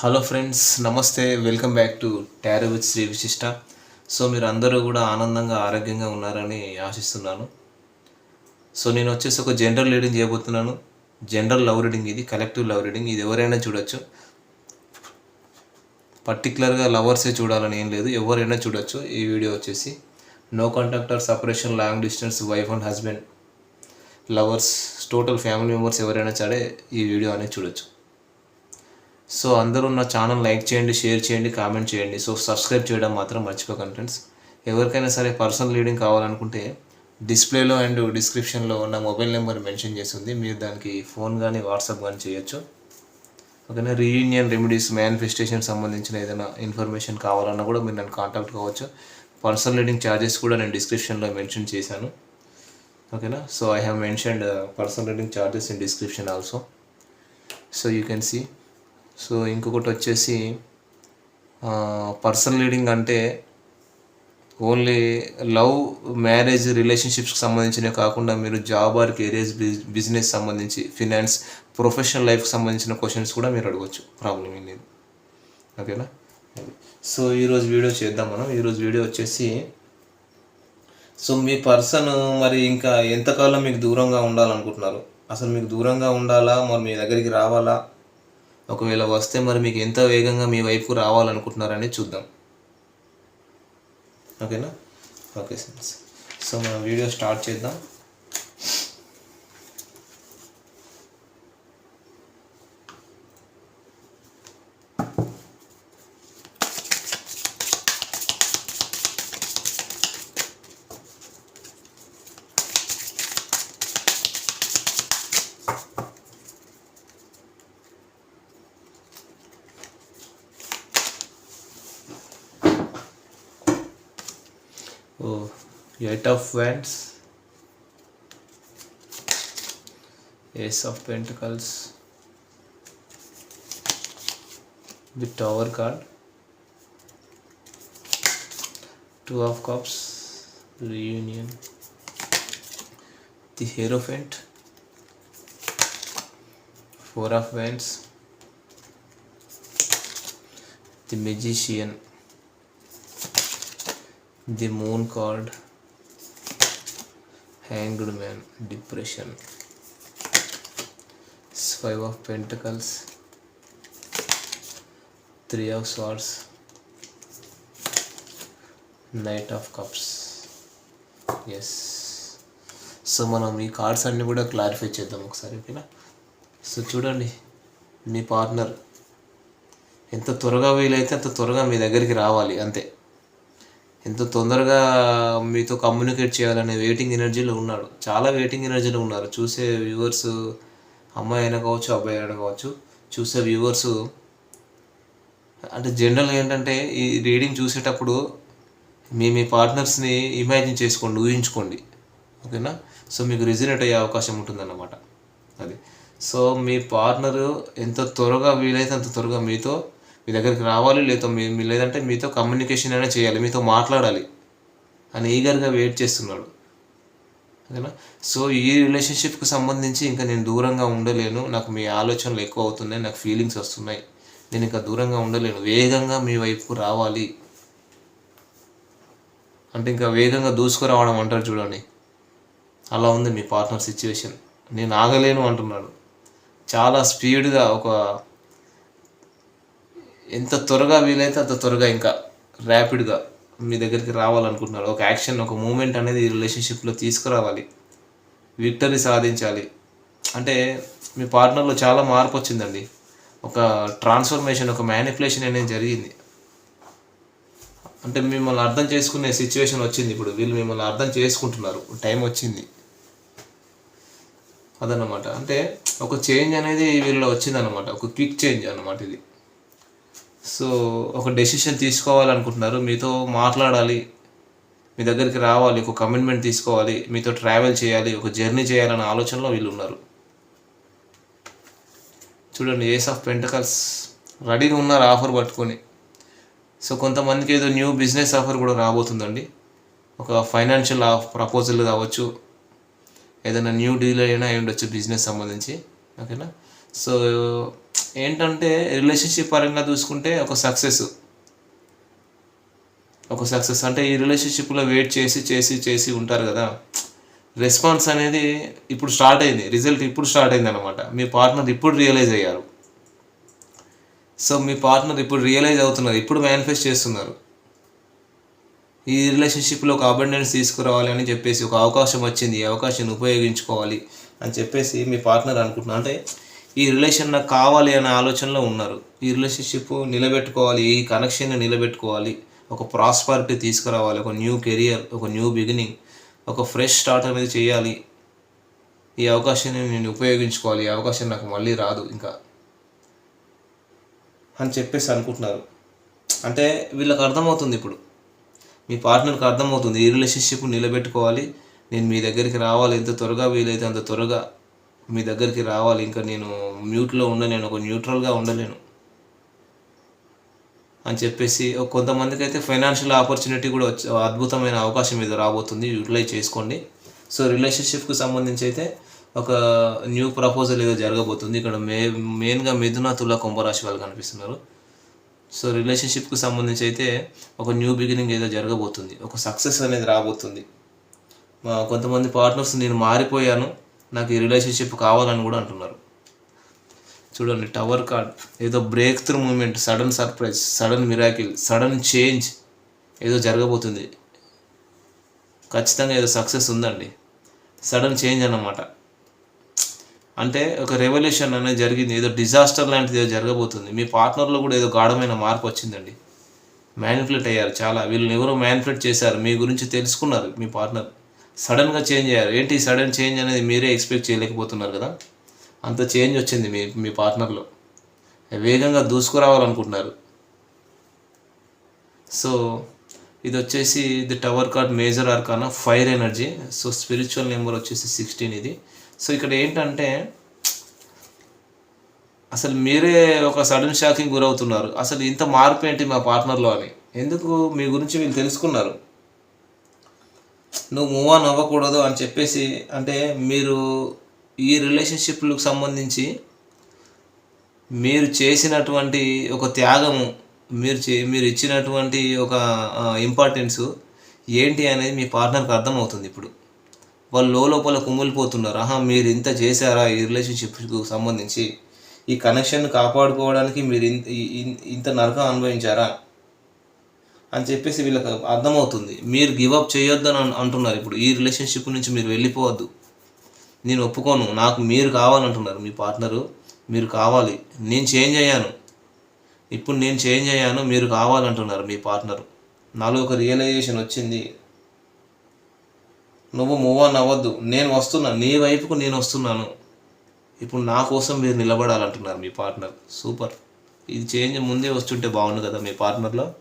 Hello friends నమస్తే welcome back to tarot with Shri Vishishta so మీరు అందరూ కూడా ఆనందంగా ఆరోగ్యంగా ఉన్నారని ఆశిస్తున్నాను. సో నేను వచ్చేసి ఒక జనరల్ రీడింగ్ చేయబోతున్నాను. జనరల్ లవ్ రీడింగ్ ఇది కలెక్టివ్ లవ్ రీడింగ్ ఇది ఎవరైనా చూడొచ్చు. పర్టికులర్గా లవర్సే చూడాలని ఏం లేదు. ఎవరైనా చూడొచ్చు. ఈ వీడియో వచ్చేసి no contact or separation long distance wife and husband lovers total family members ఎవరైనా సరే ఈ వీడియో అనేది చూడొచ్చు. సో అందరూ నా ఛానల్ లైక్ చేయండి షేర్ చేయండి కామెంట్ చేయండి. సో సబ్స్క్రైబ్ చేయడం మాత్రం మర్చిపోకండి ఫ్రెండ్స్ ఎవరికైనా సరే పర్సనల్ రీడింగ్ కావాలనుకుంటే డిస్ప్లేలో అండ్ డిస్క్రిప్షన్లో నా మొబైల్ నెంబర్ మెన్షన్ చేసింది మీరు దానికి ఫోన్ కానీ వాట్సాప్ కానీ చేయొచ్చు. ఓకేనా? రీయూనియన్ రెమెడీస్ మేనిఫెస్టేషన్ సంబంధించిన ఏదైనా ఇన్ఫర్మేషన్ కావాలన్నా కూడా మీరు నన్ను కాంటాక్ట్ కావచ్చు. పర్సనల్ రీడింగ్ ఛార్జెస్ కూడా నేను డిస్క్రిప్షన్లో మెన్షన్ చేశాను. ఓకేనా? So I have mentioned personal reading charges in description also so you can see so ఇంకొకటి వచ్చేసి పర్సనల్ రీడింగ్ అంటే ఓన్లీ లవ్ మ్యారేజ్ రిలేషన్షిప్స్కి సంబంధించినవి కాకుండా మీరు జాబ్ ఆర్ కెరియర్స్ బిజినెస్ సంబంధించి ఫినాన్స్ ప్రొఫెషనల్ లైఫ్కి సంబంధించిన క్వశ్చన్స్ కూడా మీరు అడగవచ్చు ప్రాబ్లం ఏం లేదు. ఓకేనా? సో ఈరోజు వీడియో చేద్దాం మనం. ఈరోజు వీడియో వచ్చేసి సో మీ పర్సన్ మరి ఇంకా ఎంతకాలం మీకు దూరంగా ఉండాలనుకుంటున్నారు? అసలు మీకు దూరంగా ఉండాలా? మరి మీ దగ్గరికి రావాలా? ఒకవేళ వస్తే మరి మీకు ఎంత వేగంగా మీ వైపుకు రావాలనుకుంటున్నారని చూద్దాం. ఓకేనా? ఓకే సార్ సో మనం వీడియో స్టార్ట్ చేద్దాం. oh eight of wands. Ace of pentacles. The tower card. Two of cups. Reunion. The hierophant four of wands. The magician. The moon card hanged man depression. Five of pentacles three of swords knight of cups. Yes so మనం ఈ cards అన్నీ కూడా clarify చేద్దాం ఒకసారి ఓకేనా? So చూడండి మీ partner ఎంత త్వరగా వీలైతే అంత త్వరగా మీ దగ్గరికి రావాలి అంతే. ఎంత తొందరగా మీతో కమ్యూనికేట్ చేయాలనే వెయిటింగ్ ఎనర్జీలో ఉన్నాడు. చాలా వెయిటింగ్ ఎనర్జీలో ఉన్నారు. చూసే వ్యూవర్స్ అమ్మాయి అయినా కావచ్చు అబ్బాయి అయినా కావచ్చు చూసే వ్యూవర్స్ అంటే జనరల్గా ఏంటంటే ఈ రీడింగ్ చూసేటప్పుడు మీ మీ పార్ట్నర్స్ని ఇమాజిన్ చేసుకోండి ఊహించుకోండి. ఓకేనా సో మీకు రిజనేట్ అయ్యే అవకాశం ఉంటుందన్నమాట. అది. సో మీ పార్ట్నరు ఎంత త్వరగా వీలైతే అంత త్వరగా మీతో మీ దగ్గరికి రావాలి లేదా మీ- లేదంటే మీతో కమ్యూనికేషన్ అయినా చేయాలి మీతో మాట్లాడాలి అని ఈగర్గా వెయిట్ చేస్తున్నాడు. ఓకేనా సో ఈ రిలేషన్షిప్కి సంబంధించి ఇంకా నేను దూరంగా ఉండలేను నాకు మీ ఆలోచనలు ఎక్కువ అవుతున్నాయి నాకు ఫీలింగ్స్ వస్తున్నాయి. నేను ఇంకా దూరంగా ఉండలేను వేగంగా మీ వైపుకు రావాలి. అంటే ఇంకా వేగంగా దూసుకురావడం అంటారు చూడండి. అలా ఉంది మీ పార్ట్నర్ సిచ్యువేషన్ నేను ఆగలేను అంటున్నాడు. చాలా స్పీడ్గా ఒక ఎంత త్వరగా వీలైతే అంత త్వరగా ఇంకా ర్యాపిడ్గా మీ దగ్గరికి రావాలనుకుంటున్నారు. ఒక యాక్షన్ ఒక మూమెంట్ అనేది ఈ రిలేషన్షిప్లో తీసుకురావాలి. విక్టరీ సాధించాలి. అంటే మీ పార్ట్నర్లో చాలా మార్పు వచ్చిందండి. ఒక ట్రాన్స్ఫర్మేషన్ ఒక మ్యానిపులేషన్ అనేది జరిగింది. అంటే మిమ్మల్ని అర్థం చేసుకునే సిచ్యువేషన్ వచ్చింది ఇప్పుడు. వీళ్ళు మిమ్మల్ని అర్థం చేసుకుంటున్నారు. టైం వచ్చింది. అదన్నమాట. అంటే ఒక చేంజ్ అనేది వీళ్ళలో వచ్చిందన్నమాట. ఒక క్విక్ చేంజ్ అన్నమాట ఇది. సో ఒక డెసిషన్ తీసుకోవాలనుకుంటున్నారు. మీతో మాట్లాడాలి. మీ దగ్గరికి రావాలి. ఒక కమిట్మెంట్ తీసుకోవాలి. మీతో ట్రావెల్ చేయాలి. ఒక జర్నీ చేయాలనే ఆలోచనలో వీళ్ళు ఉన్నారు చూడండి ఏస్ ఆఫ్ పెంటకల్స్ రెడీగా ఉన్నారు ఆఫర్ పట్టుకొని. సో కొంతమందికి ఏదో న్యూ బిజినెస్ ఆఫర్ కూడా రాబోతుందండి. ఒక ఫైనాన్షియల్ ప్రపోజల్ కావచ్చు. ఏదైనా న్యూ డీల్ అయినా అయి ఉండొచ్చు బిజినెస్ సంబంధించి ఓకేనా సో ఏంటంటే రిలేషన్షిప్ పరంగా చూసుకుంటే ఒక సక్సెస్ ఒక సక్సెస్ అంటే ఈ రిలేషన్షిప్లో వెయిట్ చేసి చేసి చేసి ఉంటారు కదా. రెస్పాన్స్ అనేది ఇప్పుడు స్టార్ట్ అయింది. రిజల్ట్ ఇప్పుడు స్టార్ట్ అయింది అనమాట మీ పార్ట్నర్ ఇప్పుడు రియలైజ్ అయ్యారు. సో మీ పార్ట్నర్ ఇప్పుడు రియలైజ్ అవుతున్నారు. ఇప్పుడు మేనిఫెస్ట్ చేస్తున్నారు. ఈ రిలేషన్షిప్లో ఒక అబండెన్స్ తీసుకురావాలి అని చెప్పేసి ఒక అవకాశం వచ్చింది. ఈ అవకాశాన్ని ఉపయోగించుకోవాలి అని చెప్పేసి మీ పార్ట్నర్ అనుకుంటున్నారు. అంటే ఈ రిలేషన్ నాకు కావాలి అనే ఆలోచనలో ఉన్నారు. ఈ రిలేషన్షిప్ నిలబెట్టుకోవాలి ఈ కనెక్షన్ని నిలబెట్టుకోవాలి. ఒక ప్రాస్పరిటీ తీసుకురావాలి ఒక న్యూ కెరియర్ ఒక న్యూ బిగినింగ్ ఒక ఫ్రెష్ స్టార్ట్ అనేది చేయాలి. ఈ అవకాశాన్ని నేను ఉపయోగించుకోవాలి ఈ అవకాశం నాకు మళ్ళీ రాదు ఇంకా అని చెప్పేసి అనుకుంటున్నారు. అంటే వీళ్ళకి అర్థమవుతుంది ఇప్పుడు. మీ పార్ట్నర్కి అర్థమవుతుంది. ఈ రిలేషన్షిప్ నిలబెట్టుకోవాలి. నేను మీ దగ్గరికి రావాలి. ఎంత త్వరగా వీలైతే అంత త్వరగా మీ దగ్గరికి రావాలి. ఇంకా నేను మ్యూట్లో ఉండలేను. ఒక న్యూట్రల్గా ఉండలేను. అని చెప్పేసి కొంతమందికి అయితే ఫైనాన్షియల్ ఆపర్చునిటీ కూడా వచ్చే అద్భుతమైన అవకాశం ఇది రాబోతుంది. యూటిలైజ్ చేసుకోండి. సో రిలేషన్షిప్కి సంబంధించి అయితే ఒక న్యూ ప్రపోజల్ ఏదో జరగబోతుంది. ఇక్కడ మే మెయిన్గా మిథున తుల కుంభరాశి వాళ్ళు కనిపిస్తున్నారు. సో రిలేషన్షిప్కి సంబంధించి అయితే ఒక న్యూ బిగినింగ్ ఏదో జరగబోతుంది. ఒక సక్సెస్ అనేది రాబోతుంది. మా కొంతమంది పార్ట్నర్స్ నేను మారిపోయాను. నాకు ఈ రిలేషన్షిప్ కావాలని కూడా అంటున్నారు. చూడండి టవర్ కార్డ్ ఏదో breakthrough moment sudden surprise sudden miracle sudden change ఏదో జరగబోతుంది. ఖచ్చితంగా ఏదో సక్సెస్ ఉందండి. సడన్ చేంజ్ అన్నమాట. అంటే ఒక రెవల్యూషన్ అనేది జరిగింది ఏదో డిజాస్టర్ లాంటిది ఏదో జరగబోతుంది. మీ పార్ట్నర్లో కూడా ఏదో గాఢమైన మార్పు వచ్చిందండి. మ్యానిపులేట్ అయ్యారు చాలా. వీళ్ళని ఎవరో మ్యానిపులేట్ చేశారు. మీ గురించి తెలుసుకున్నారు మీ పార్ట్నర్ సడన్గా చేంజ్ అయ్యారు. ఏంటి సడన్ చేంజ్ అనేది మీరే ఎక్స్పెక్ట్ చేయలేకపోతున్నారు కదా? అంత చేంజ్ వచ్చింది మీ మీ పార్ట్నర్లో. వేగంగా దూసుకురావాలనుకుంటున్నారు. సో ఇది వచ్చేసి ఇది tower card major arcana? Fire energy. So spiritual number వచ్చేసి సిక్స్టీన్ ఇది. సో ఇక్కడ ఏంటంటే అసలు మీరే ఒక సడన్ షాకింగ్ గురవుతున్నారు. అసలు ఇంత మార్పు ఏంటి మా పార్ట్నర్లో అని. ఎందుకు మీ గురించి వీళ్ళు తెలుసుకున్నారు? నువ్వు మూవ్ ఆన్ అవ్వకూడదు అని చెప్పేసి అంటే మీరు ఈ రిలేషన్షిప్లకు సంబంధించి మీరు చేసినటువంటి ఒక త్యాగము మీరు చే మీరు ఇచ్చినటువంటి ఒక ఇంపార్టెన్స్ ఏంటి అనేది మీ పార్ట్నర్కి అర్థమవుతుంది ఇప్పుడు. వాళ్ళు లోపల కుమిలిపోతున్నారు. ఆహా మీరు ఇంత చేశారా ఈ రిలేషన్షిప్కు సంబంధించి? ఈ కనెక్షన్ కాపాడుకోవడానికి మీరు ఇంత ఇంత నరకం అనుభవించారా? అని చెప్పేసి వీళ్ళకి అర్థమవుతుంది. మీరు గివప్ చేయొద్దని అంటున్నారు. ఇప్పుడు ఈ రిలేషన్షిప్ నుంచి మీరు వెళ్ళిపోవద్దు. నేను ఒప్పుకోను. నాకు మీరు కావాలంటున్నారు మీ పార్ట్నరు మీరు కావాలి. నేను చేంజ్ అయ్యాను. ఇప్పుడు నేను చేంజ్ అయ్యాను. మీరు కావాలంటున్నారు మీ పార్ట్నర్ నాలో ఒక రియలైజేషన్ వచ్చింది. నువ్వు మూవ్ ఆన్ అవ్వద్దు. నేను వస్తున్నా. నీ వైపుకు నేను వస్తున్నాను. ఇప్పుడు నా కోసం మీరు నిలబడాలంటున్నారు మీ పార్ట్నర్ సూపర్ ఇది చేంజ్ ముందే వస్తుంటే బాగుండు కదా మీ పార్ట్నర్లో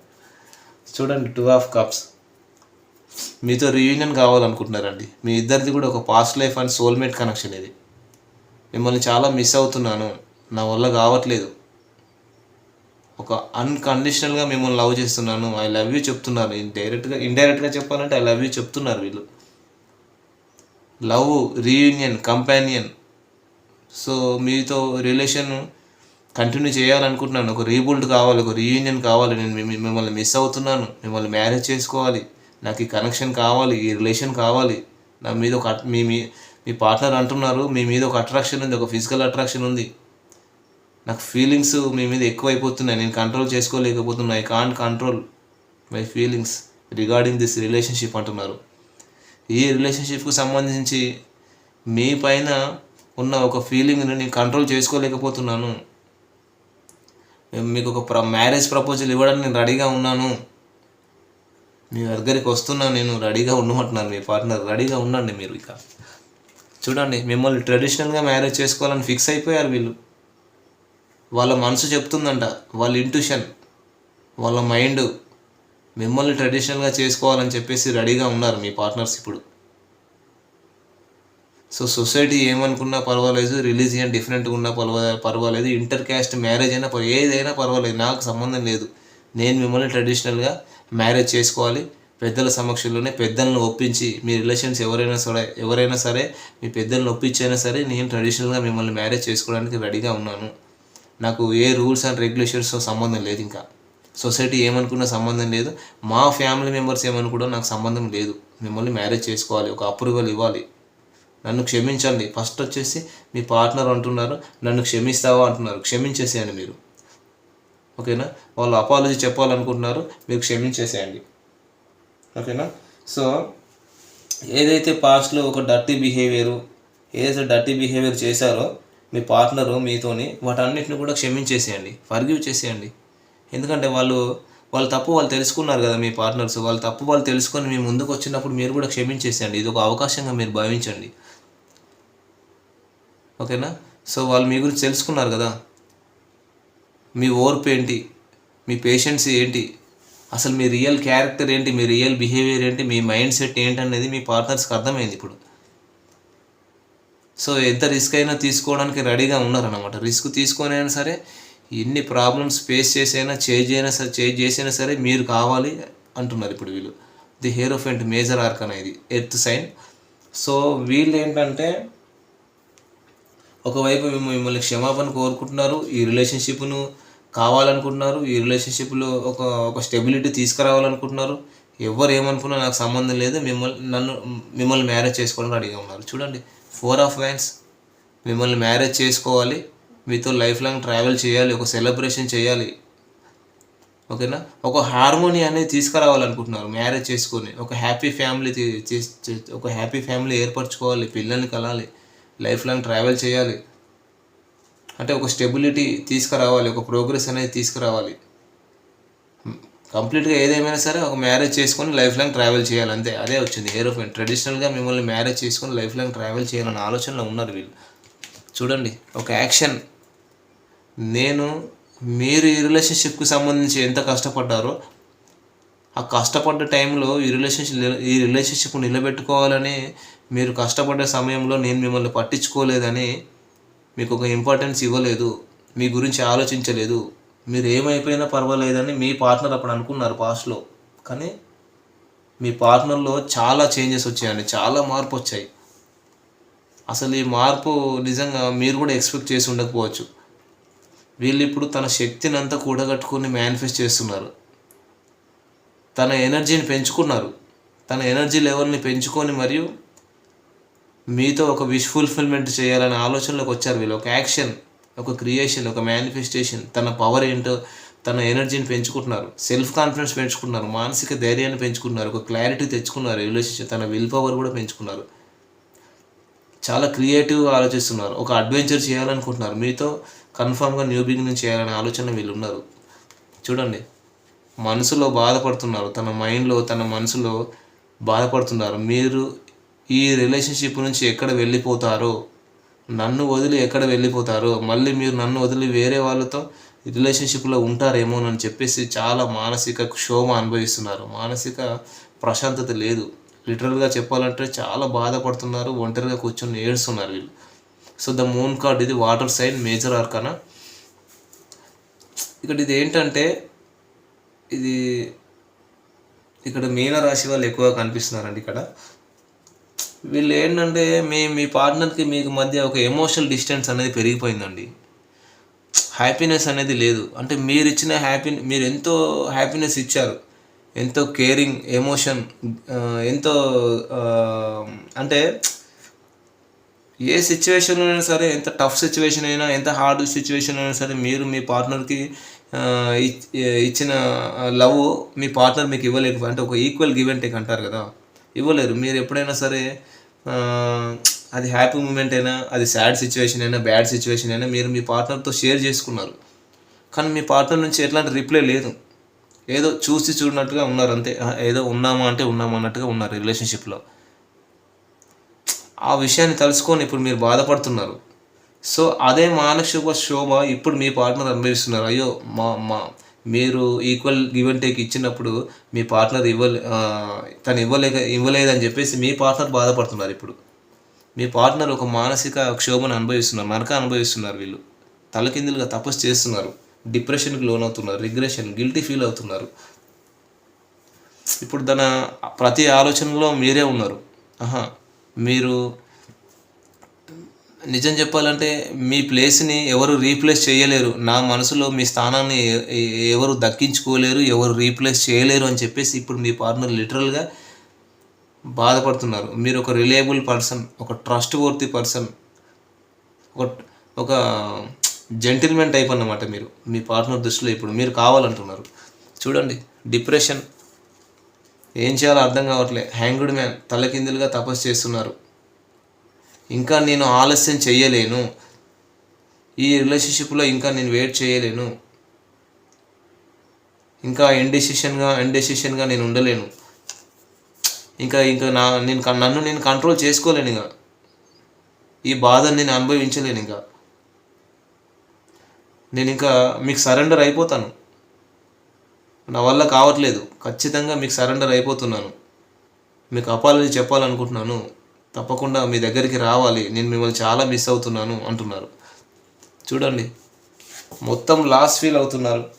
చూడండి టూ ఆఫ్ కప్స్ మీతో రీయూనియన్ కావాలనుకుంటున్నారండి. మీ ఇద్దరిది కూడా ఒక past life and soulmate connection ఇది. మిమ్మల్ని చాలా మిస్ అవుతున్నాను. నా వల్ల కావట్లేదు. ఒక అన్కండిషనల్గా మిమ్మల్ని లవ్ చేస్తున్నాను. ఐ లవ్ యూ చెప్తున్నారు. డైరెక్ట్గా ఇండైరెక్ట్గా చెప్పాలంటే ఐ లవ్ యూ చెప్తున్నారు వీళ్ళు. లవ్ రీయూనియన్ కంపానియన్ సో మీతో రిలేషన్ కంటిన్యూ చేయాలనుకుంటున్నాను. ఒక రీబుల్డ్ కావాలి ఒక రీయూనియన్ కావాలి. నేను మిమ్మ- మిమ్మల్ని మిస్ అవుతున్నాను. మిమ్మల్ని మ్యారేజ్ చేసుకోవాలి. నాకు ఈ కనెక్షన్ కావాలి ఈ రిలేషన్ కావాలి. నా మీద ఒక మీ మీ మీ పార్ట్నర్ అంటున్నారు. మీ మీద ఒక అట్రాక్షన్ ఉంది ఒక ఫిజికల్ అట్రాక్షన్ ఉంది. నాకు ఫీలింగ్స్ మీ మీద ఎక్కువైపోతున్నాయి. నేను control చేసుకోలేకపోతున్నా. I can't control my feelings regarding this relationship అంటున్నారు. ఈ రిలేషన్షిప్కు సంబంధించి మీ పైన ఉన్న ఒక ఫీలింగ్ని నేను కంట్రోల్ చేసుకోలేకపోతున్నాను. మీకు ఒక ప్ర మ్యారేజ్ ప్రపోజల్ ఇవ్వడానికి నేను రెడీగా ఉన్నాను. మీ దగ్గరికి వస్తున్నాను నేను రెడీగా ఉండమంటున్నాను మీ పార్ట్నర్. రెడీగా ఉండండి మీరు ఇక. చూడండి మిమ్మల్ని ట్రెడిషనల్గా మ్యారేజ్ చేసుకోవాలని ఫిక్స్ అయిపోయారు వీళ్ళు. వాళ్ళ మనసు చెప్తుందంట వాళ్ళ ఇంట్యూషన్ వాళ్ళ మైండ్. మిమ్మల్ని ట్రెడిషనల్గా చేసుకోవాలని చెప్పేసి రెడీగా ఉన్నారు మీ పార్ట్నర్స్ ఇప్పుడు. సో సొసైటీ ఏమనుకున్నా పర్వాలేదు రిలీజియన్ డిఫరెంట్గా ఉన్నా పర్వా పర్వాలేదు. ఇంటర్ క్యాస్ట్ మ్యారేజ్ అయినా ఏదైనా పర్వాలేదు. నాకు సంబంధం లేదు. నేను మిమ్మల్ని ట్రెడిషనల్గా మ్యారేజ్ చేసుకోవాలి. పెద్దల సమక్షంలోనే పెద్దలను ఒప్పించి మీ రిలేషన్స్ ఎవరైనా సరే ఎవరైనా సరే మీ పెద్దలను ఒప్పించైనా సరే నేను ట్రెడిషనల్గా మిమ్మల్ని మ్యారేజ్ చేసుకోవడానికి రెడీగా ఉన్నాను. నాకు ఏ రూల్స్ అండ్ రెగ్యులేషన్స్తో సంబంధం లేదు ఇంకా. సొసైటీ ఏమనుకున్న సంబంధం లేదు. మా ఫ్యామిలీ మెంబర్స్ ఏమనుకున్నా నాకు సంబంధం లేదు. మిమ్మల్ని మ్యారేజ్ చేసుకోవాలి. ఒక అప్రూవల్ ఇవ్వాలి. నన్ను క్షమించండి. ఫస్ట్ వచ్చేసి మీ పార్ట్నర్ అంటున్నారు నన్ను క్షమిస్తావా అంటున్నారు. క్షమించేసేయండి మీరు. ఓకేనా? వాళ్ళు అపాలజీ చెప్పాలనుకుంటున్నారు మీరు క్షమించేసేయండి. ఓకేనా? సో ఏదైతే పాస్ట్లో ఒక డర్టీ బిహేవియరు ఏదైతే డర్టీ బిహేవియర్ చేశారో మీ పార్ట్నరు మీతోని వాటన్నిటిని కూడా క్షమించేసేయండి. ఫర్గివ్ చేసేయండి. ఎందుకంటే వాళ్ళు వాళ్ళ తప్పు వాళ్ళు తెలుసుకున్నారు కదా మీ పార్ట్నర్స్. వాళ్ళ తప్పు వాళ్ళు తెలుసుకొని మీ ముందుకు వచ్చినప్పుడు మీరు కూడా క్షమించేసేయండి. ఇది ఒక అవకాశంగా మీరు భావించండి. ఓకేనా? సో వాళ్ళు మీ గురించి తెలుసుకున్నారు కదా? మీ ఓర్పు ఏంటి? మీ పేషెన్స్ ఏంటి? అసలు మీ రియల్ క్యారెక్టర్ ఏంటి? మీ రియల్ బిహేవియర్ ఏంటి? మీ మైండ్ సెట్ ఏంటి అనేది మీ పార్ట్నర్స్కి అర్థమైంది ఇప్పుడు. సో ఎంత రిస్క్ అయినా తీసుకోవడానికి రెడీగా ఉన్నారనమాట రిస్క్ తీసుకొని అయినా సరే ఎన్ని ప్రాబ్లమ్స్ ఫేస్ చేసైనా చేంజ్ అయినా సరే చేంజ్ చేసైనా సరే మీరు కావాలి అంటున్నారు ఇప్పుడు వీళ్ళు. ది హేర్ మేజర్ ఆర్క్ అనేది ఎర్త్ సైన్. సో వీళ్ళు ఏంటంటే ఒకవైపు మేము మిమ్మల్ని క్షమాపణ కోరుకుంటున్నారు ఈ రిలేషన్షిప్ను కావాలనుకుంటున్నారు ఈ రిలేషన్షిప్లో ఒక ఒక స్టెబిలిటీ తీసుకురావాలనుకుంటున్నారు. ఎవరు ఏమనుకున్నా నాకు సంబంధం లేదు మిమ్మల్ని నన్ను మిమ్మల్ని మ్యారేజ్ చేసుకోవాలని రెడీగా ఉన్నారు. చూడండి ఫోర్ ఆఫ్ వ్యాన్స్ మిమ్మల్ని మ్యారేజ్ చేసుకోవాలి మీతో లైఫ్ లాంగ్ ట్రావెల్ చేయాలి ఒక సెలబ్రేషన్ చేయాలి ఓకేనా? ఒక హార్మోని అనేది తీసుకురావాలనుకుంటున్నారు మ్యారేజ్ చేసుకొని. ఒక హ్యాపీ ఫ్యామిలీ ఒక హ్యాపీ ఫ్యామిలీ ఏర్పరచుకోవాలి పిల్లల్ని కలాలి. లైఫ్ లాంగ్ ట్రావెల్ చేయాలి. అంటే ఒక స్టెబిలిటీ తీసుకురావాలి ఒక ప్రోగ్రెస్ అనేది తీసుకురావాలి. కంప్లీట్గా ఏదేమైనా సరే ఒక మ్యారేజ్ చేసుకొని లైఫ్ లాంగ్ ట్రావెల్ చేయాలి అంతే. అదే వచ్చింది. ఏరోప్లేన్ ట్రెడిషనల్గా మిమ్మల్ని మ్యారేజ్ చేసుకొని లైఫ్ లాంగ్ ట్రావెల్ చేయాలన్న ఆలోచనలో ఉన్నారు వీళ్ళు. చూడండి ఒక యాక్షన్. నేను మీరు ఈ రిలేషన్షిప్కి సంబంధించి ఎంత కష్టపడ్డారో ఆ కష్టపడ్డ టైంలో ఈ రిలేషన్షిప్ ఈ రిలేషన్షిప్ నిలబెట్టుకోవాలని మీరు కష్టపడ్డ సమయంలో నేను మిమ్మల్ని పట్టించుకోలేదని మీకు ఒక ఇంపార్టెన్స్ ఇవ్వలేదు మీ గురించి ఆలోచించలేదు మీరు ఏమైపోయినా పర్వాలేదని మీ పార్ట్నర్ అప్పుడు అనుకున్నారు పాస్ట్లో కానీ మీ పార్ట్నర్లో చాలా చేంజెస్ వచ్చాయండి చాలా మార్పు వచ్చాయి. అసలు ఈ మార్పు నిజంగా మీరు కూడా ఎక్స్పెక్ట్ చేసి ఉండకపోవచ్చు. వీళ్ళు ఇప్పుడు తన శక్తిని అంతా కూడగట్టుకుని మేనిఫెస్ట్ చేస్తున్నారు. తన ఎనర్జీని పెంచుకున్నారు. తన ఎనర్జీ లెవెల్ని పెంచుకొని మరియు మీతో ఒక విష్ ఫుల్ఫిల్మెంట్ చేయాలనే ఆలోచనలోకి వచ్చారు వీళ్ళు. ఒక యాక్షన్ ఒక క్రియేషన్ ఒక మేనిఫెస్టేషన్ తన పవర్ ఏంటో తన ఎనర్జీని పెంచుకుంటున్నారు. సెల్ఫ్ కాన్ఫిడెన్స్ పెంచుకుంటున్నారు. మానసిక ధైర్యాన్ని పెంచుకున్నారు ఒక క్లారిటీ తెచ్చుకున్నారు. రిలేషన్షిప్ తన విల్ పవర్ కూడా పెంచుకున్నారు. చాలా క్రియేటివ్గా ఆలోచిస్తున్నారు. ఒక అడ్వెంచర్ చేయాలనుకుంటున్నారు. మీతో కన్ఫామ్గా న్యూ బిగినింగ్ చేయాలనే ఆలోచన వీళ్ళు ఉన్నారు. చూడండి. మనసులో బాధపడుతున్నారు. తన మైండ్లో తన మనసులో బాధపడుతున్నారు. మీరు ఈ రిలేషన్షిప్ నుంచి ఎక్కడ వెళ్ళిపోతారో నన్ను వదిలి ఎక్కడ వెళ్ళిపోతారో మళ్ళీ మీరు నన్ను వదిలి వేరే వాళ్ళతో రిలేషన్షిప్లో ఉంటారేమో అని చెప్పేసి చాలా మానసిక క్షోభ అనుభవిస్తున్నారు. మానసిక ప్రశాంతత లేదు. లిటరల్గా చెప్పాలంటే చాలా బాధపడుతున్నారు. ఒంటరిగా కూర్చొని ఏడుస్తున్నారు వీళ్ళు. సో ద మూన్ కార్డ్ ఇది వాటర్ సైన్ మేజర్ ఆర్కనా? ఇక్కడ ఇది ఏంటంటే ఇది ఇక్కడ మీన రాశి వాళ్ళు ఎక్కువగా కనిపిస్తున్నారండి ఇక్కడ. వీళ్ళు ఏంటంటే మీ మీ పార్ట్నర్కి మీకు మధ్య ఒక ఎమోషనల్ డిస్టెన్స్ అనేది పెరిగిపోయిందండి. హ్యాపీనెస్ అనేది లేదు. అంటే మీరు ఇచ్చిన హ్యాపీ మీరు ఎంతో హ్యాపీనెస్ ఇచ్చారు. ఎంతో కేరింగ్ ఎమోషన్ ఎంతో అంటే ఏ సిచ్యువేషన్ అయినా సరే ఎంత టఫ్ సిచ్యువేషన్ అయినా ఎంత హార్డ్ సిచ్యువేషన్ అయినా సరే మీరు మీ పార్ట్నర్కి ఇచ్చిన లవ్ మీ పార్ట్నర్ మీకు ఇవ్వలేకపోతే అంటే ఒక ఈక్వల్ గివ్ అండ్ టేక్ అంటారు కదా. ఇవ్వలేరు. మీరు ఎప్పుడైనా సరే అది హ్యాపీ మూమెంట్ అయినా అది సాడ్ సిచ్యువేషన్ అయినా బ్యాడ్ సిచ్యువేషన్ అయినా మీరు మీ పార్ట్నర్తో షేర్ చేసుకున్నారు. కానీ మీ పార్ట్నర్ నుంచి ఎట్లాంటి రిప్లై లేదు. ఏదో చూసి చూడనట్టుగా ఉన్నారు అంతే. ఏదో ఉన్నామా అంటే ఉన్నామా అన్నట్టుగా ఉన్నారు రిలేషన్షిప్లో ఆ విషయాన్ని తలుసుకొని ఇప్పుడు మీరు బాధపడుతున్నారు. సో అదే మానసిక శోభ ఇప్పుడు మీ పార్ట్నర్ అనుభవిస్తున్నారు. అయ్యో మా మా మీరు ఈక్వల్ గివ్ అండ్ టేక్ ఇచ్చినప్పుడు మీ పార్ట్నర్ ఇవ్వలే తను ఇవ్వలేక ఇవ్వలేదని చెప్పేసి మీ పార్ట్నర్ బాధపడుతున్నారు ఇప్పుడు. మీ పార్ట్నర్ ఒక మానసిక క్షోభను అనుభవిస్తున్నారు నరక అనుభవిస్తున్నారు వీళ్ళు. తలకిందులుగా తపస్సు చేస్తున్నారు డిప్రెషన్కి లోనవుతున్నారు రిగ్రెషన్ గిల్టీ ఫీల్ అవుతున్నారు. ఇప్పుడు తన ప్రతి ఆలోచనలో మీరే ఉన్నారు. ఆహా మీరు నిజం చెప్పాలంటే మీ ప్లేస్ని ఎవరు రీప్లేస్ చేయలేరు. నా మనసులో మీ స్థానాన్ని ఎవరు దక్కించుకోలేరు ఎవరు రీప్లేస్ చేయలేరు అని చెప్పేసి ఇప్పుడు మీ పార్ట్నర్ లిటరల్గా బాధపడుతున్నారు. మీరు ఒక రిలయబుల్ పర్సన్ ఒక ట్రస్ట్ వర్తి పర్సన్ ఒక ఒక జెంటిల్మెన్ టైప్ అన్నమాట మీరు మీ పార్ట్నర్ దృష్టిలో ఇప్పుడు మీరు కావాలంటున్నారు. చూడండి డిప్రెషన్ ఏం చేయాలో అర్థం కావట్లే. హ్యాంగ్డ్ మ్యాన్ తలకిందులుగా తపస్సు చేస్తున్నారు. ఇంకా నేను ఆలస్యం చేయలేను. ఈ రిలేషన్షిప్లో ఇంకా నేను వెయిట్ చేయలేను. ఇంకా ఇండెసిషన్గా ఇండెసిషన్గా నేను ఉండలేను. ఇంకా ఇంకా నా నేను నన్ను నేను కంట్రోల్ చేసుకోలేను ఇంకా. ఈ బాధను నేను అనుభవించలేను ఇంకా. నేను ఇంకా మీకు సరెండర్ అయిపోతాను. నా వల్ల కావట్లేదు. ఖచ్చితంగా మీకు సరెండర్ అయిపోతున్నాను. మీకు అపాలజీ చెప్పాలనుకుంటున్నాను. తప్పకుండా మీ దగ్గరికి రావాలి. నేను మిమ్మల్ని చాలా మిస్ అవుతున్నాను అంటున్నారు. చూడండి. మొత్తం లాస్ ఫీల్ అవుతున్నారు.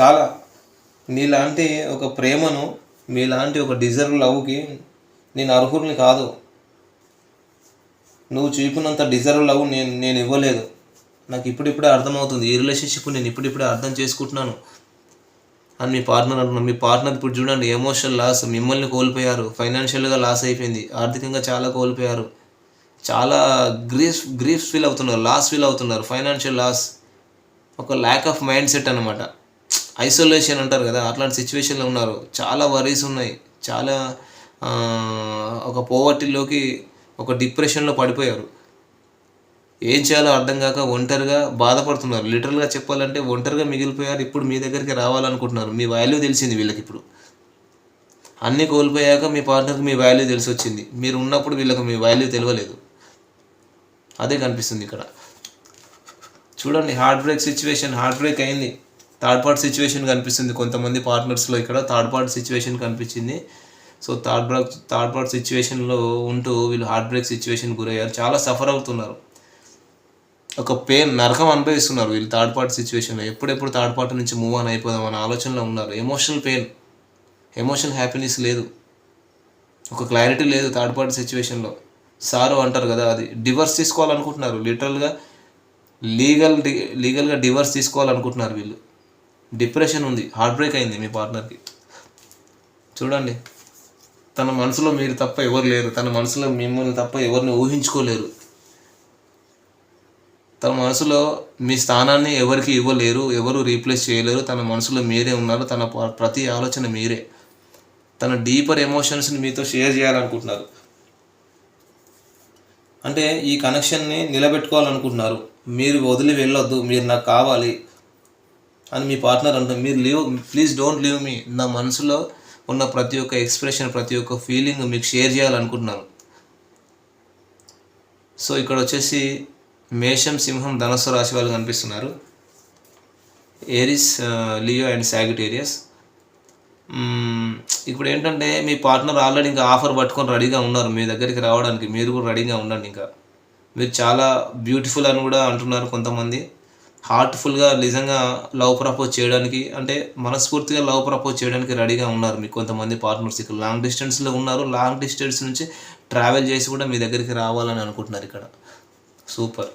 చాలా. నీలాంటి ఒక ప్రేమను మీలాంటి ఒక డిజర్వ్ లవ్కి నేను అర్హుల్ని కాదు. నువ్వు చూపినంత డిజర్వ్ లవ్ నేను నేను ఇవ్వలేదు. నాకు ఇప్పుడిప్పుడే అర్థమవుతుంది. ఈ రిలేషన్షిప్ నేను ఇప్పుడిప్పుడే అర్థం చేసుకుంటున్నాను. అని మీ పార్ట్నర్ అంటున్నారు. మీ పార్ట్నర్ ఇప్పుడు చూడండి ఎమోషనల్ లాస్ మిమ్మల్ని కోల్పోయారు. ఫైనాన్షియల్గా లాస్ అయిపోయింది. ఆర్థికంగా చాలా కోల్పోయారు. చాలా గ్రీఫ్ గ్రీఫ్ ఫీల్ అవుతున్నారు. లాస్ ఫీల్ అవుతున్నారు. ఫైనాన్షియల్ లాస్ ఒక ల్యాక్ ఆఫ్ మైండ్ సెట్ అనమాట ఐసోలేషన్ అంటారు కదా అట్లాంటి సిచ్యువేషన్లో ఉన్నారు. చాలా వరీస్ ఉన్నాయి. చాలా ఒక పోవర్టీలోకి ఒక డిప్రెషన్లో పడిపోయారు. ఏం చేయాలో అర్థం కాక ఒంటరిగా బాధపడుతున్నారు. లిటరల్గా చెప్పాలంటే ఒంటరిగా మిగిలిపోయారు ఇప్పుడు మీ దగ్గరికి రావాలనుకుంటున్నారు. మీ వాల్యూ తెలిసింది వీళ్ళకి ఇప్పుడు. అన్నీ కోల్పోయాక మీ పార్ట్నర్కి మీ వాల్యూ తెలిసి వచ్చింది మీరు ఉన్నప్పుడు వీళ్ళకి మీ వాల్యూ తెలియలేదు. అదే కనిపిస్తుంది ఇక్కడ. చూడండి heartbreak situation heartbreak అయింది. థర్డ్ పార్ట్ సిచ్యువేషన్ కనిపిస్తుంది. కొంతమంది పార్ట్నర్స్లో ఇక్కడ థర్డ్ పార్ట్ సిచ్యువేషన్ కనిపించింది. So third break third part సిచ్యువేషన్లో ఉంటూ వీళ్ళు హార్ట్ బ్రేక్ సిచ్యువేషన్ గురయ్యారు. చాలా సఫర్ అవుతున్నారు. ఒక పెయిన్ నరకం అనుభవిస్తున్నారు వీళ్ళు థర్డ్ పార్టీ సిచ్యువేషన్లో ఎప్పుడెప్పుడు థర్డ్ పార్టీ నుంచి మూవ్ ఆన్ అయిపోదాం అనే ఆలోచనలో ఉన్నారు. ఎమోషనల్ పెయిన్ ఎమోషనల్ హ్యాపీనెస్ లేదు. ఒక క్లారిటీ లేదు థర్డ్ పార్టీ సిచ్యువేషన్లో సారు అంటారు కదా అది డివర్స్ తీసుకోవాలనుకుంటున్నారు. లిటరల్గా లీగల్ లీగల్గా డివర్స్ తీసుకోవాలనుకుంటున్నారు వీళ్ళు. డిప్రెషన్ ఉంది హార్ట్ బ్రేక్ అయింది మీ పార్ట్నర్కి చూడండి తన మనసులో మీరు తప్ప ఎవరు లేరు. తన మనసులో మిమ్మల్ని తప్ప ఎవరిని ఊహించుకోలేరు. తన మనసులో మీ స్థానాన్ని ఎవరికి ఇవ్వలేరు ఎవరు రీప్లేస్ చేయలేరు. తన మనసులో మీరే ఉన్నారు. తన ప- ప్రతి ఆలోచన మీరే. తన డీపర్ ఎమోషన్స్ని మీతో షేర్ చేయాలనుకుంటున్నారు. అంటే ఈ కనెక్షన్ని నిలబెట్టుకోవాలనుకుంటున్నారు. మీరు వదిలి వెళ్ళొద్దు. మీరు నాకు కావాలి అని మీ పార్ట్నర్ అంటారు మీరు leave please don't leave me నా మనసులో ఉన్న ప్రతి ఒక్క ఎక్స్ప్రెషన్ ప్రతి ఒక్క ఫీలింగ్ మీకు షేర్ చేయాలనుకుంటున్నాను. సో ఇక్కడ వచ్చేసి మేషం సింహం ధనస్సు రాశి వాళ్ళు కనిపిస్తున్నారు. Aries Leo and Sagittarius. ఇప్పుడు ఏంటంటే మీ పార్ట్నర్ ఆల్రెడీ ఇంకా ఆఫర్ పట్టుకొని రెడీగా ఉన్నారు. మీ దగ్గరికి రావడానికి మీరు కూడా రెడీగా ఉండండి ఇంకా. మీరు చాలా బ్యూటిఫుల్ అని కూడా అంటున్నారు కొంతమంది. హార్ట్ఫుల్గా నిజంగా లవ్ ప్రపోజ్ చేయడానికి అంటే మనస్ఫూర్తిగా లవ్ ప్రపోజ్ చేయడానికి రెడీగా ఉన్నారు మీకు కొంతమంది పార్ట్నర్స్. ఇక్కడ లాంగ్ డిస్టెన్స్లో ఉన్నారు. లాంగ్ డిస్టెన్స్ నుంచి ట్రావెల్ చేసి కూడా మీ దగ్గరికి రావాలని అనుకుంటున్నారు ఇక్కడ. సూపర్.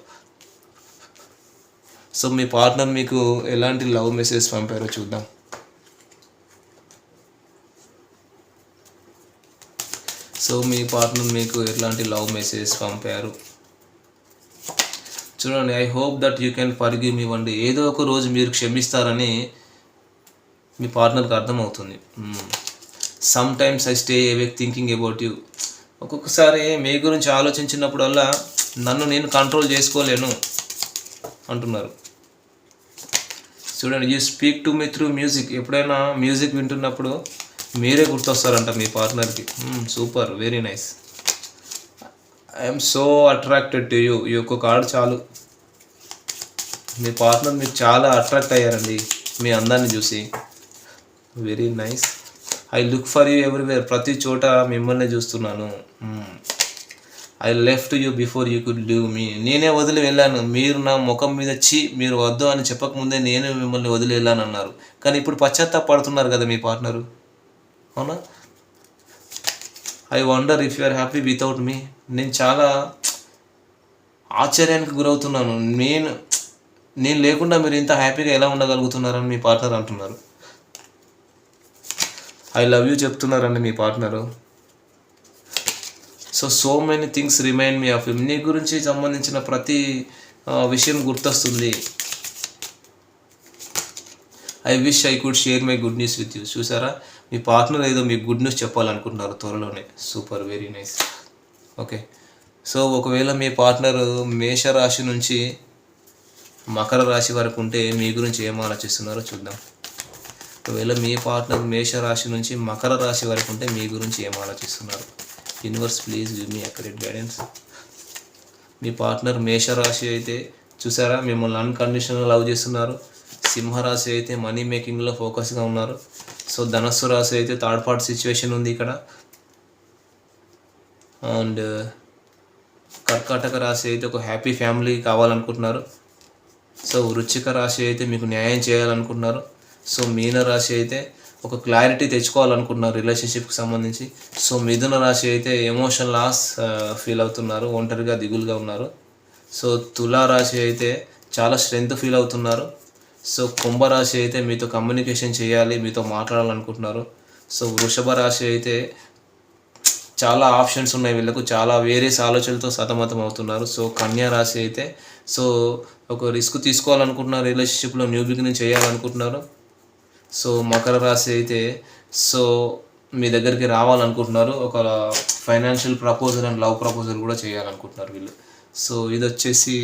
సో మీ పార్ట్నర్ మీకు ఎలాంటి లవ్ మెసేజ్ పంపారో చూద్దాం. సో మీ పార్ట్నర్ మీకు ఎలాంటి లవ్ మెసేజ్ పంపారు? చూడండి I hope that you can forgive me వండి. ఏదో ఒక రోజు మీరు క్షమిస్తారని మీ పార్ట్నర్కి అర్థమవుతుంది. Sometimes I stay awake thinking about you ఒక్కొక్కసారి మీ గురించి ఆలోచించినప్పుడల్లా నన్ను నేను కంట్రోల్ చేసుకోలేను అంటున్నారు. చూడండి you speak to me through music ఎప్పుడైనా మ్యూజిక్ వింటున్నప్పుడు మీరే గుర్తొస్తారంట మీ పార్ట్నర్కి super very nice I'm so attracted to you ఈ ఒక్క కార్డు చాలు. మీ పార్ట్నర్ మీరు చాలా అట్రాక్ట్ అయ్యారండి మీ అందాన్ని చూసి. Very nice I look for you everywhere ప్రతి చోట మిమ్మల్ని చూస్తున్నాను. Hmm. I left you before you could leave me నేనే వదిలి వెళ్ళాను. మీరు నా ముఖం మీద చి మీరు వద్దు అని చెప్పకముందే నేనే మిమ్మల్ని వదిలి వెళ్ళాను అన్నారు. కానీ ఇప్పుడు పశ్చాత్తాపడుతున్నారు కదా మీ పార్ట్నరు. అవునా? I wonder if you are happy without me నేను చాలా ఆశ్చర్యానికి గురవుతున్నాను. నేను నేను లేకుండా మీరు ఇంత హ్యాపీగా ఎలా ఉండగలుగుతున్నారని మీ పార్ట్నర్ అంటున్నారు. ఐ లవ్ యూ చెప్తున్నారండి మీ partner. So so many things remind me of నీ గురించి సంబంధించిన ప్రతి విషయం గుర్తొస్తుంది. I wish I could share my good news with you చూసారా? మీ పార్ట్నర్ ఏదో మీకు గుడ్ న్యూస్ చెప్పాలనుకుంటున్నారు త్వరలోనే. Super very nice okay so ఒకవేళ మీ పార్ట్నర్ మేషరాశి నుంచి మకర రాశి వరకు ఉంటే మీ గురించి ఏం ఆలోచిస్తున్నారో చూద్దాం. ఒకవేళ మీ పార్ట్నర్ మేషరాశి నుంచి మకర రాశి వరకు ఉంటే మీ గురించి ఏం ఆలోచిస్తున్నారు? Universe please give me accurate guidance me partner మేషరాశి అయితే చూసారా? మిమ్మల్ని అన్కండిషనల్ లవ్ చేస్తున్నారు. సింహరాశి అయితే మనీ మేకింగ్లో ఫోకస్గా ఉన్నారు. సో ధనస్సు రాశి అయితే థర్డ్ పార్ట్ సిచ్యువేషన్ ఉంది ఇక్కడ. అండ్ కర్కాటక రాశి అయితే ఒక హ్యాపీ ఫ్యామిలీ కావాలనుకుంటున్నారు. సో వృచ్చిక రాశి అయితే మీకు న్యాయం చేయాలనుకుంటున్నారు. సో మీన రాశి అయితే ఒక క్లారిటీ తెచ్చుకోవాలనుకుంటున్నారు రిలేషన్షిప్కి సంబంధించి. సో మిథున రాశి అయితే ఎమోషన్ లాస్ ఫీల్ అవుతున్నారు ఒంటరిగా దిగులుగా ఉన్నారు. సో తులా రాశి అయితే చాలా స్ట్రెంగ్త్ ఫీల్ అవుతున్నారు. సో కుంభరాశి అయితే మీతో కమ్యూనికేషన్ చేయాలి మీతో మాట్లాడాలనుకుంటున్నారు. సో వృషభ రాశి అయితే చాలా ఆప్షన్స్ ఉన్నాయి వీళ్ళకు చాలా వేరియస్ ఆలోచనలతో సతమతం అవుతున్నారు. సో కన్యా రాశి అయితే సో ఒక రిస్క్ తీసుకోవాలనుకుంటున్నారు రిలేషన్షిప్లో న్యూ బిగినింగ్ చేయాలనుకుంటున్నారు. సో మకర రాశి అయితే సో మీ దగ్గరికి రావాలనుకుంటున్నారు ఒక financial proposal and love proposal కూడా చేయాలనుకుంటున్నారు వీళ్ళు. సో ఇది వచ్చేసి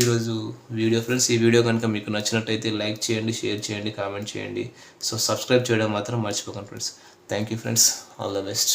ఈరోజు వీడియో ఫ్రెండ్స్. ఈ వీడియో కనుక మీకు నచ్చినట్టయితే లైక్ చేయండి షేర్ చేయండి కామెంట్ చేయండి. సో సబ్స్క్రైబ్ చేయడం మాత్రం మర్చిపోకండి friends. Thank you friends. All the best.